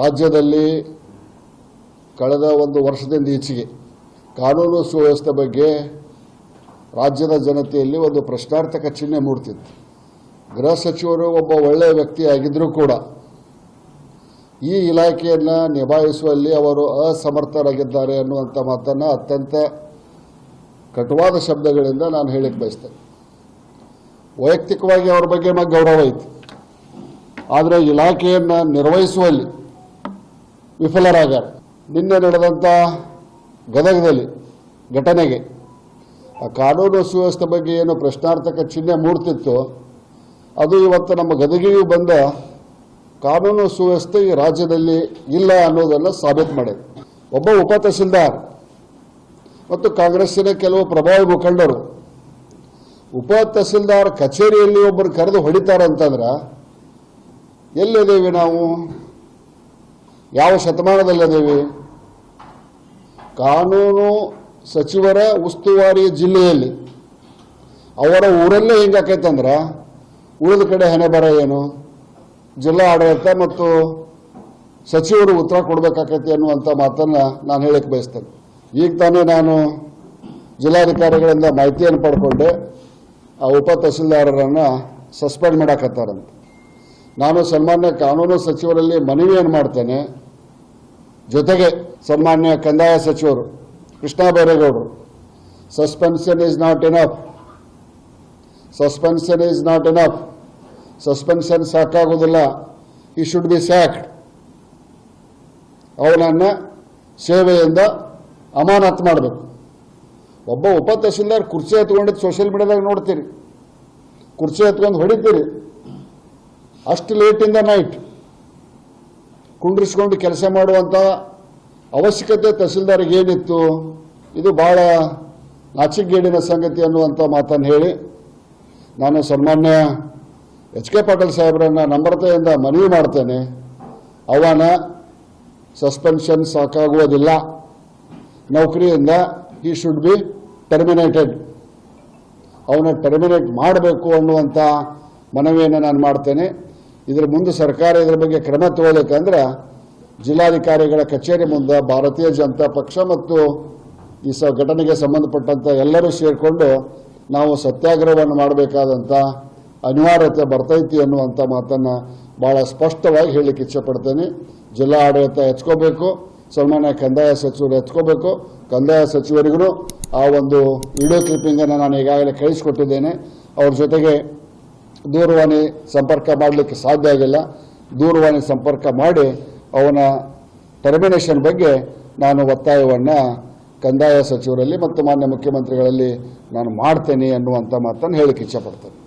ರಾಜ್ಯದಲ್ಲಿ ಕಳೆದ ಒಂದು ವರ್ಷದಿಂದ ಈಚೆಗೆ ಕಾನೂನು ಸುವ್ಯವಸ್ಥೆ ಬಗ್ಗೆ ರಾಜ್ಯದ ಜನತೆಯಲ್ಲಿ ಒಂದು ಪ್ರಶ್ನಾರ್ಥಕ ಚಿಹ್ನೆ ಮೂಡ್ತಿತ್ತು. ಗೃಹ ಸಚಿವರು ಒಬ್ಬ ಒಳ್ಳೆಯ ವ್ಯಕ್ತಿಯಾಗಿದ್ದರೂ ಕೂಡ ಈ ಇಲಾಖೆಯನ್ನು ನಿಭಾಯಿಸುವಲ್ಲಿ ಅವರು ಅಸಮರ್ಥರಾಗಿದ್ದಾರೆ ಅನ್ನುವಂಥ ಮಾತನ್ನು ಅತ್ಯಂತ ಕಟುವಾದ ಶಬ್ದಗಳಿಂದ ನಾನು ಹೇಳಕ್ಕೆ ಬಯಸ್ತೇನೆ. ವೈಯಕ್ತಿಕವಾಗಿ ಅವ್ರ ಬಗ್ಗೆ ನಮಗೆ ಗೌರವ ಐತಿ. ಆದರೆ ಇಲಾಖೆಯನ್ನು ನಿರ್ವಹಿಸುವಲ್ಲಿ ವಿಫಲರಾಗಾರ ನಿನ್ನೆ ನಡೆದಂಥ ಗದಗದಲ್ಲಿ ಘಟನೆಗೆ ಆ ಕಾನೂನು ಸುವ್ಯವಸ್ಥೆ ಬಗ್ಗೆ ಏನು ಪ್ರಶ್ನಾರ್ಥಕ ಚಿಹ್ನೆ ಮೂಡ್ತಿತ್ತು, ಅದು ಇವತ್ತು ನಮ್ಮ ಗದಗಿಗೂ ಬಂದ ಕಾನೂನು ಸುವ್ಯವಸ್ಥೆ ಈ ರಾಜ್ಯದಲ್ಲಿ ಇಲ್ಲ ಅನ್ನೋದನ್ನು ಸಾಬೀತು ಮಾಡಿದೆ. ಒಬ್ಬ ಉಪ ತಹಸೀಲ್ದಾರ್ ಮತ್ತು ಕಾಂಗ್ರೆಸ್ಸಿನ ಕೆಲವು ಪ್ರಭಾವಿ ಮುಖಂಡರು, ಉಪ ತಹಸೀಲ್ದಾರ್ ಕಚೇರಿಯಲ್ಲಿ ಒಬ್ಬರು ಕರೆದು ಹೊಡಿತಾರಂತಂದ್ರೆ ಎಲ್ಲಿದ್ದೇವೆ ನಾವು? ಯಾವ ಶತಮಾನದಲ್ಲದೇವೆ ಕಾನೂನು ಸಚಿವರ ಉಸ್ತುವಾರಿ ಜಿಲ್ಲೆಯಲ್ಲಿ. ಅವರ ಊರಲ್ಲೇ ಹಿಂಗಾಕೈತಂದ್ರೆ ಉಳಿದ ಕಡೆ ಹಣೆ ಬರ ಏನು? ಜಿಲ್ಲಾ ಆಡಳಿತ ಮತ್ತು ಸಚಿವರು ಉತ್ತರ ಕೊಡಬೇಕಾಕೈತಿ ಅನ್ನುವಂಥ ಮಾತನ್ನು ನಾನು ಹೇಳಕ್ಕೆ ಬಯಸ್ತೇನೆ. ಈಗ ತಾನೇ ನಾನು ಜಿಲ್ಲಾಧಿಕಾರಿಗಳಿಂದ ಮಾಹಿತಿಯನ್ನು ಪಡ್ಕೊಂಡೆ, ಆ ಉಪ ತಹಸೀಲ್ದಾರರನ್ನು ಸಸ್ಪೆಂಡ್ ಮಾಡಾಕತ್ತಾರಂತ. ನಾನು ಸನ್ಮಾನ್ಯ ಕಾನೂನು ಸಚಿವರಲ್ಲಿ ಮನವಿಯನ್ನು ಮಾಡ್ತೇನೆ. ಜೊತೆಗೆ ಸನ್ಮಾನ್ಯ ಕಂದಾಯ ಸಚಿವರು, Krishna ಬೈರೇಗೌಡರು suspension is not enough suspension is not enough suspension ಸಾಕಾಗೋದಿಲ್ಲ ಈ ಶುಡ್ ಬಿ ಸ್ಯಾಕ್ಡ್ ಅವನನ್ನು ಸೇವೆಯಿಂದ ಅಮಾನತ್ ಮಾಡಬೇಕು. ಒಬ್ಬ ಉಪ ತಹಸೀಲ್ದಾರ್ ಕುರ್ಚಿ ಎತ್ಕೊಂಡಿದ್ದು ಸೋಷಿಯಲ್ ಮೀಡಿಯಾದಾಗ ನೋಡ್ತೀರಿ. ಕುರ್ಚಿ ಎತ್ಕೊಂಡು ಹೊಡಿತೀರಿ. ಅಷ್ಟು ಲೇಟ್ ಇಂದ ನೈಟ್. ಕುಂಡ್ರಿಸ್ಕೊಂಡು ಕೆಲಸ ಮಾಡುವಂಥ ಅವಶ್ಯಕತೆ ತಹಸೀಲ್ದಾರಿಗೆ ಏನಿತ್ತು, ಇದು ಭಾಳ ನಾಚಿಕೆಗೇಡಿನ ಸಂಗತಿ ಅನ್ನುವಂಥ ಮಾತನ್ನು ಹೇಳಿ, ನಾನು ಸನ್ಮಾನ್ಯ ಎಚ್ ಕೆ ಪಾಟೀಲ್ ಸಾಹೇಬರನ್ನ ನಮ್ರತೆಯಿಂದ ಮನವಿ ಮಾಡ್ತೇನೆ. ಅವನ ಸಸ್ಪೆನ್ಷನ್ ಸಾಕಾಗುವುದಿಲ್ಲ. ನೌಕರಿಯಿಂದ ಈ ಶುಡ್ ಬಿ ಟರ್ಮಿನೇಟೆಡ್ ಅವನ ಟರ್ಮಿನೇಟ್ ಮಾಡಬೇಕು ಅನ್ನುವಂಥ ಮನವಿಯನ್ನು ನಾನು ಮಾಡ್ತೇನೆ. ಇದರ ಮುಂದೆ ಸರ್ಕಾರ ಇದರ ಬಗ್ಗೆ ಕ್ರಮ ತಗೋಬೇಕಂದ್ರೆ ಜಿಲ್ಲಾಧಿಕಾರಿಗಳ ಕಚೇರಿ ಮುಂದೆ ಭಾರತೀಯ ಜನತಾ ಪಕ್ಷ ಮತ್ತು ಈ ಸ ಘಟನೆಗೆ ಸಂಬಂಧಪಟ್ಟಂಥ ಎಲ್ಲರೂ ಸೇರಿಕೊಂಡು ನಾವು ಸತ್ಯಾಗ್ರಹವನ್ನು ಮಾಡಬೇಕಾದಂಥ ಅನಿವಾರ್ಯತೆ ಬರ್ತೈತಿ ಅನ್ನುವಂಥ ಮಾತನ್ನು ಭಾಳ ಸ್ಪಷ್ಟವಾಗಿ ಹೇಳಲಿಕ್ಕೆ ಇಚ್ಛೆಪಡ್ತೇನೆ. ಜಿಲ್ಲಾ ಆಡಳಿತ ಹೆಚ್ಕೋಬೇಕು ಸನ್ಮಾನ್ಯ ಕಂದಾಯ ಸಚಿವರು ಹೆಚ್ಕೋಬೇಕು ಕಂದಾಯ ಸಚಿವರಿಗೂ ಆ ಒಂದು ವಿಡಿಯೋ ಕ್ಲಿಪ್ಪಿಂಗನ್ನು ನಾನು ಈಗಾಗಲೇ ಕಳಿಸಿಕೊಟ್ಟಿದ್ದೇನೆ. ಅವ್ರ ಜೊತೆಗೆ ದೂರವಾಣಿ ಸಂಪರ್ಕ ಮಾಡಲಿಕ್ಕೆ ಸಾಧ್ಯ ಆಗಿಲ್ಲ. ದೂರವಾಣಿ ಸಂಪರ್ಕ ಮಾಡಿ ಅವನ ಟರ್ಮಿನೇಷನ್ ಬಗ್ಗೆ ನಾನು ಒತ್ತಾಯವನ್ನು ಕಂದಾಯ ಸಚಿವರಲ್ಲಿ ಮತ್ತು ಮಾನ್ಯ ಮುಖ್ಯಮಂತ್ರಿಗಳಲ್ಲಿ ನಾನು ಮಾಡ್ತೇನೆ ಅನ್ನುವಂಥ ಮಾತನ್ನು ಹೇಳಕ್ಕೆ ಇಚ್ಛಪಡ್ತೇನೆ